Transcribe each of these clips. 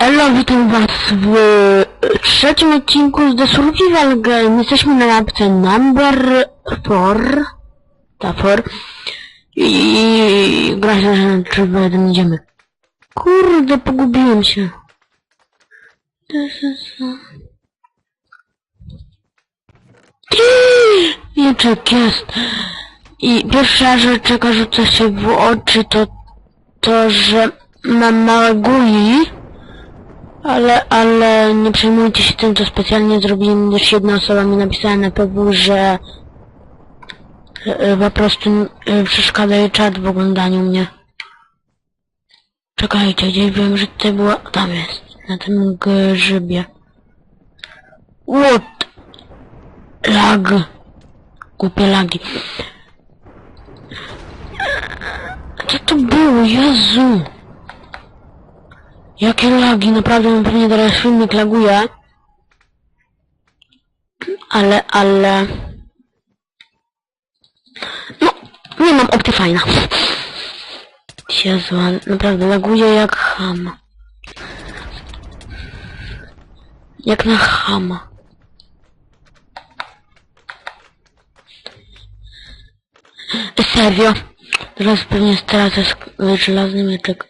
Elo, witam was w e, trzecim odcinku z The Survival Game. Jesteśmy na mapce number 4. Ta 4. I gra się, że 3 w 1 idziemy. Kurde, pogubiłem się. Mieczek jest. I pierwsza rzecz, jaka rzuca się w oczy, to to, że mam małe guli. Ale, ale nie przejmujcie się tym, co specjalnie zrobiłem, gdyż jedna osoba mi napisała na pewno, że e, po prostu e, przeszkadza jej czat w oglądaniu mnie. Czekajcie, gdzieś wiem, że tutaj była... Tam jest, na tym grzybie. What? Lag. Głupie lagi. Co to było? Jezu! Jakie lagi, naprawdę pewnie teraz filmik laguje. Ale, ale... No, nie mam Optifina. Jezu, ale naprawdę laguje jak chama. Jak na chama. Serio? Teraz pewnie stracę sk- żelazny mieczek.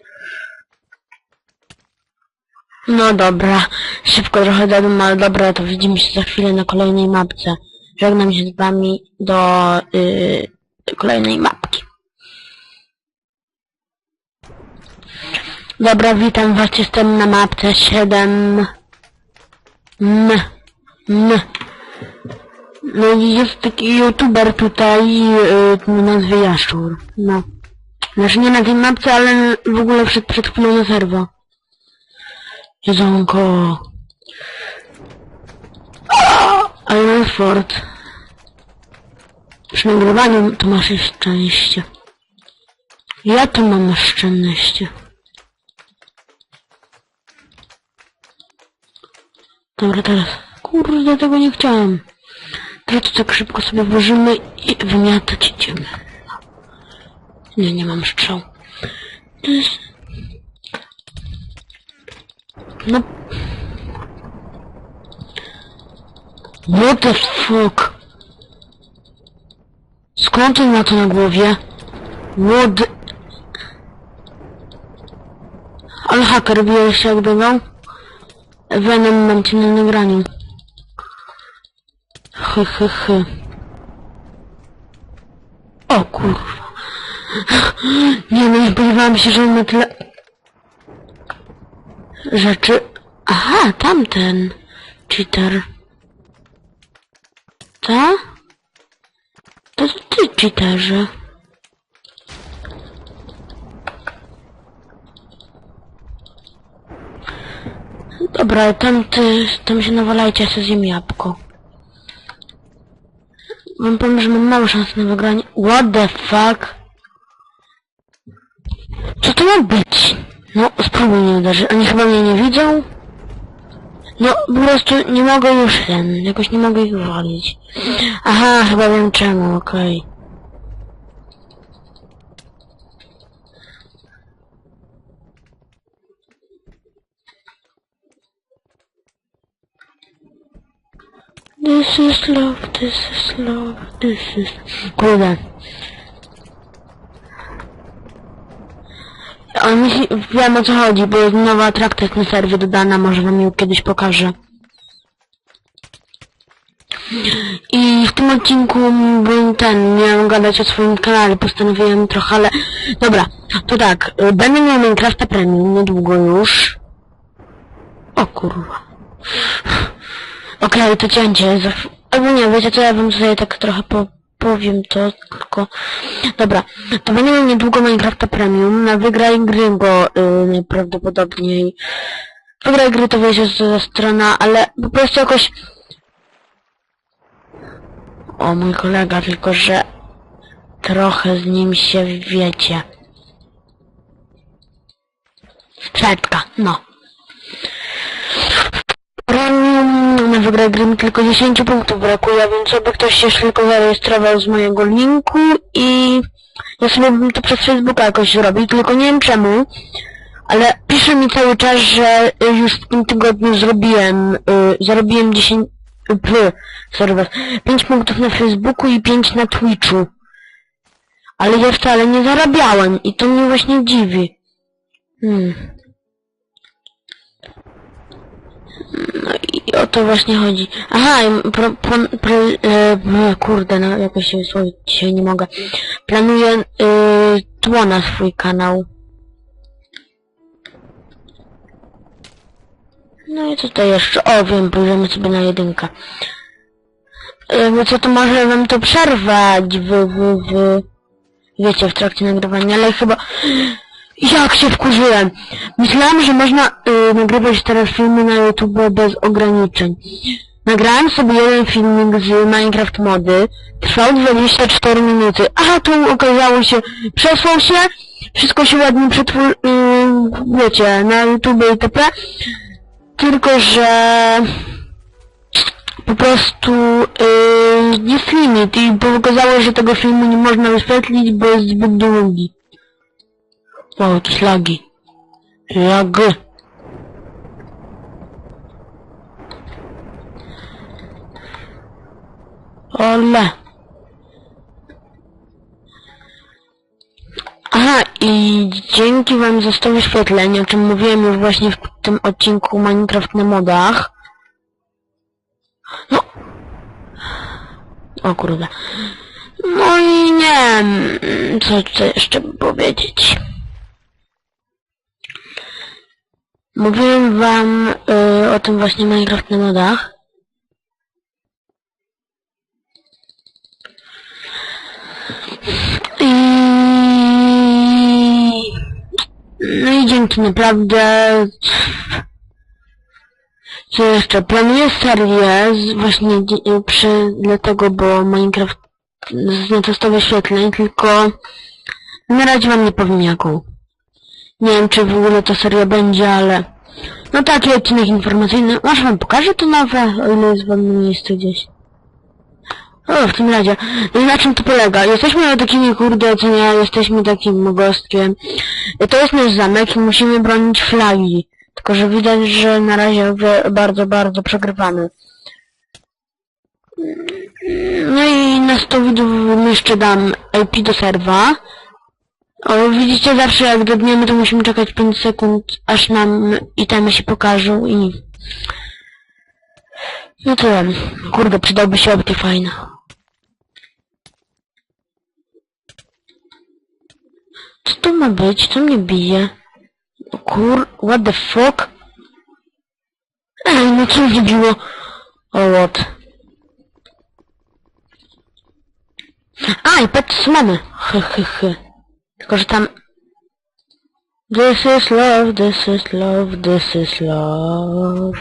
No dobra, szybko trochę dadum, ale dobra, to widzimy się za chwilę na kolejnej mapce. Żegnam się z wami do yy, kolejnej mapki. Dobra, witam was, jestem na mapce 7. M. M. No i jest taki youtuber tutaj, yy, o nazwie Jaszczur. No. Znaczy nie na tej mapce, ale w ogóle przed, przed chwilą na serwo. Jedzonko. Ale Ford. Przy nagrywaniu to masz szczęście. Ja to mam szczęście. Dobra, teraz. Kurde, tego nie chciałem. Teraz to tak szybko sobie włożymy i wymiatać idziemy. Nie, nie mam strzał. To jest... No. What the fuck? Skąd on ma to na głowie? What the... Ale haker bijesz się jak biegał? Venom cię na nagraniu. Hy, hy, hy. O kurwa. Nie no, nie spodziewałam się, że on ma tyle rzeczy. Aha, tamten cheater. Ta? To ty cheaterze. Dobra, tam ty, tam się nawalajcie, ja sobie jabłko. Wam powiem, że mam małe szanse na wygranie. What the fuck? Co to ma być? No, spróbuj nie uderzyć. Oni chyba mnie nie widzą? No, po prostu nie mogę już ten, jakoś nie mogę ich walić. Aha, chyba wiem czemu, okej. This is love, this is love, this is... Kurde. On wiem o co chodzi, bo jest nowa atrakcja na serwie dodana, może wam ją kiedyś pokażę. I w tym odcinku bym ten, miałem gadać o swoim kanale, postanowiłem trochę, ale... Dobra, to tak, będę miał Minecrafta Premium niedługo już. O kurwa. Okej, to cięcie. Albo nie, wiecie co, ja wam tutaj tak trochę po, powiem to, tylko... Dobra, to miał niedługo Minecrafta Premium, na Wygraj Gry go y, najprawdopodobniej. Wygraj Gry to wiecie, co strona, ale po prostu jakoś... O, mój kolega, tylko że... Trochę z nim się wiecie. Sprzeczka, no. Premium na wygraj gry mi tylko 10 punktów brakuje, więc żeby ktoś się tylko zarejestrował z mojego linku i ja sobie bym to przez Facebooka jakoś zrobił, tylko nie wiem czemu. Ale pisze mi cały czas, że już w tym tygodniu zrobiłem, y, zarobiłem 10, y, p, sorry was, 5 punktów na Facebooku i 5 na Twitchu. Ale ja wcale nie zarabiałem i to mnie właśnie dziwi. Hmm. To właśnie chodzi. Aha, pro, pro, pro, e, kurde, no jakoś się wysłowić dzisiaj nie mogę. Planuję e, tło na swój kanał. No i co to jeszcze? O, wiem, pójdziemy sobie na jedynkę. E, no co to może wam to przerwać w, w, w, wiecie, w trakcie nagrywania, ale chyba... Jak się wkurzyłem! Myślałem, że można y, nagrywać teraz filmy na YouTube bez ograniczeń. Nagrałem sobie jeden filmik z Minecraft mody. Trwał 24 minuty. A tu okazało się, przesłał się, wszystko się ładnie przetwór... Y, wiecie, na YouTube itp. Tylko, że po prostu y, jest limit i pokazało, że tego filmu nie można wyświetlić, bo jest zbyt długi. O, jakieś lagi. Lagi. Ole. Aha, i dzięki wam za 100 wyświetleń, o czym mówiłem już właśnie w tym odcinku Minecraft na modach. No. O kurde. No i nie wiem, co tutaj jeszcze powiedzieć. Mówiłem wam y, o tym właśnie Minecraft na modach. I... No i dzięki naprawdę... Co jeszcze? Planuję serię z właśnie przy, dlatego, bo Minecraft zaznacza 100 wyświetleń, tylko na razie wam nie powiem jaką. Nie wiem, czy w ogóle ta seria będzie, ale... No taki odcinek informacyjny. Może wam pokażę to nowe, o ile jest wam na miejscu gdzieś. O, w tym razie. No i na czym to polega? Jesteśmy takimi kurde, co jesteśmy takim mogostkiem. To jest nasz zamek i musimy bronić flagi. Tylko, że widać, że na razie bardzo, bardzo przegrywamy. No i na 100 widzów jeszcze dam IP do serwa. O, widzicie, zawsze jak dobniemy, to musimy czekać 5 sekund, aż nam itemy się pokażą i... No to wiem. Kurde, przydałby się Optifine. Co to ma być? Co mnie bije? Kur... What the fuck? Ej, no co mnie biło? O, what? A, i mamy. Hy, hy, hy. Tylko, że tam... This is love, this is love, this is love.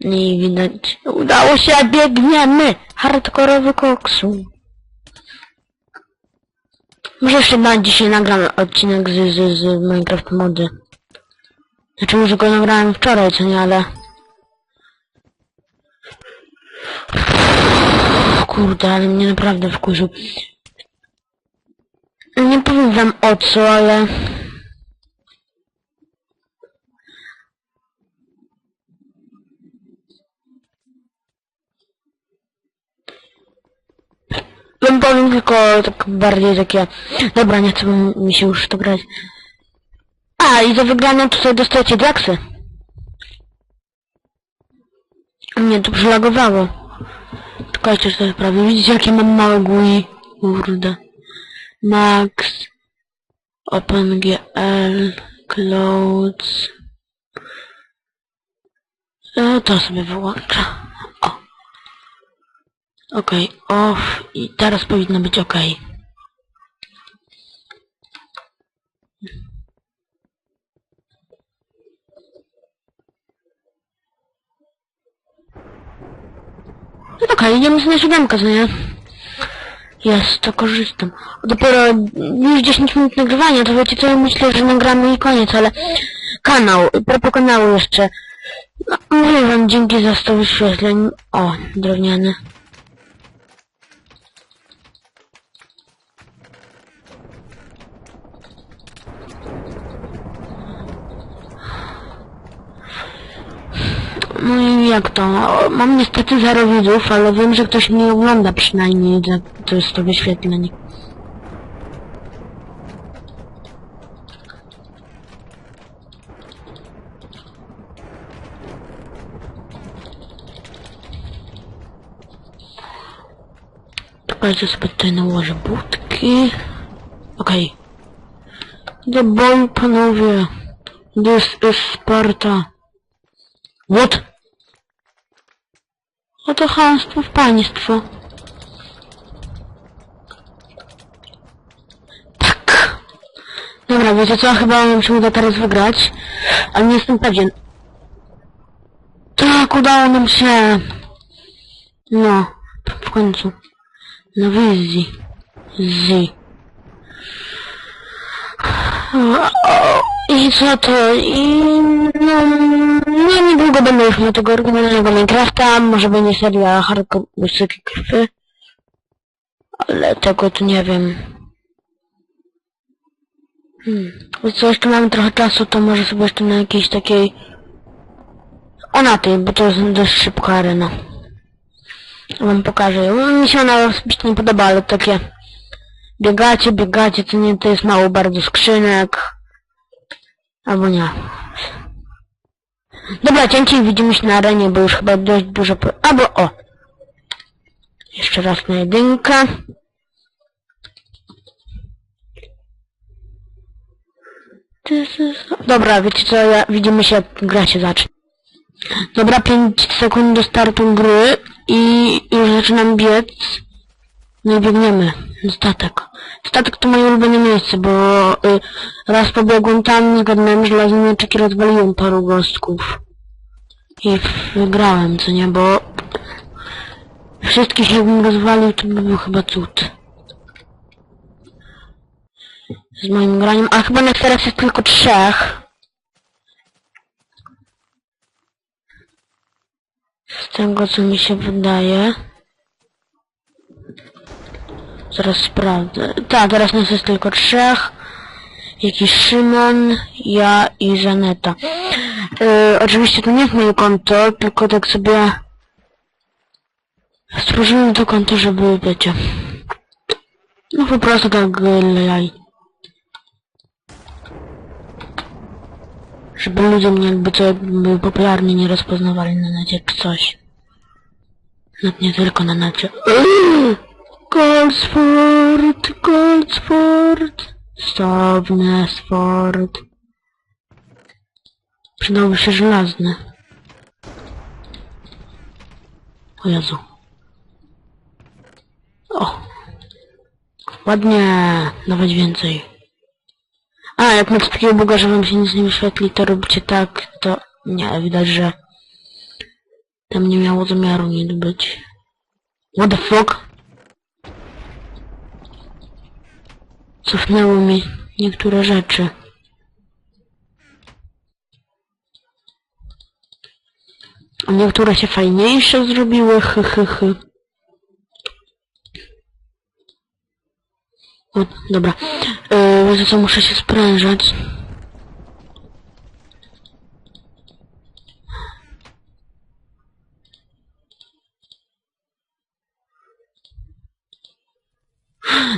Nie widać. Udało się, biegniemy! Hardkorowy koksu. Może jeszcze na dzisiaj nagram odcinek z, z, z Minecraft mody. Znaczy może go nagrałem wczoraj, co nie, ale... Kurde, ale mnie naprawdę wkurzył. Nie powiem wam o co, ale... Wam powiem tylko tak bardziej takie... Dobra, nie chcę mi się już to grać. A, i za wygraną tutaj dostajecie diaksy. Mnie to przylagowało. Czekajcie, że to sprawię. Widzicie, jakie mam małe GUI? Kurde. Max. OpenGL. Clouds. E, to sobie wyłączę. O. Okej, off. I teraz powinno być ok. No okej, idziemy sobie na siódemkę, co nie? To korzystam. Dopiero już 10 minut nagrywania, to wiecie co, ja myślę, że nagramy i koniec, ale kanał, propos kanału jeszcze. No, mówię wam dzięki za 100 wyświetleń. O, drewniany. Jak to? Mam niestety zero widzów, ale wiem, że ktoś mnie ogląda przynajmniej, za to jest to wyświetlenie. Czekajcie sobie tutaj nałożę budki. Okej. Do boju, panowie. This is Sparta. What? Oto chamstwo w państwo. Tak. Dobra, wiecie co? Chyba nam się uda teraz wygrać. Ale nie jestem pewien. Tak, udało nam się. No, w końcu. Na wizji. Z. I co to? I no, no niedługo będę już miał tego oryginalnego Minecrafta, może będzie seria Hardcore Muzyki. Ale tego to nie wiem. Hmm. Co, jeszcze mamy trochę czasu, to może sobie jeszcze na jakiejś takiej... O na tej, bo to jest dość szybka arena. Wam pokażę. Mi się ona nie podoba, ale takie... Biegacie, biegacie, to nie, to jest mało bardzo skrzynek. Albo nie. Dobra, cięcie widzimy się na arenie, bo już chyba dość dużo... Albo o! Jeszcze raz na jedynkę. Dobra, wiecie co, ja, widzimy się gra się zacznie. Dobra, 5 sekund do startu gry i już zaczynam biec. No i biegniemy. Statek. Statek to moje ulubione miejsce, bo y, raz pobiegłem tam, zgadnąłem żelazny mieczek i rozwaliłem paru gostków. I wygrałem, co nie, bo wszystkich jakbym rozwalił, to by był chyba cud. Z moim graniem, a chyba na teraz jest tylko trzech. Z tego co mi się wydaje. Zaraz sprawdzę. Tak, teraz nas jest tylko trzech. Jakiś Szymon, ja i Żaneta. Yy, oczywiście to nie jest moje konto, tylko tak sobie stworzyłem to konto, żeby wiecie. No po prostu tak dla jaj. Żeby ludzie mnie jakby co jakby popularnie nie rozpoznawali na necie czy coś. Nawet nie tylko na necie. Goldsford, Goldsford, stop Nesford. Przydałby się żelazny. O Jezu. O. Ładnie, nawet więcej. A, jak macie takiego buga, że wam się nic nie wyświetli, to róbcie tak, to... Nie, widać, że... Tam nie miało zamiaru nic być. What the fuck? Cofnęło mi niektóre rzeczy. Niektóre się fajniejsze zrobiły, hy, hy, hy. O, dobra. Yy, co, muszę się sprężać.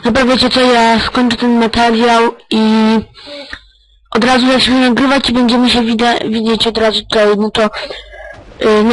Dobra, wiecie co, ja skończę ten materiał i od razu zacznę nagrywać i będziemy się widzieć od razu tutaj, no to yy.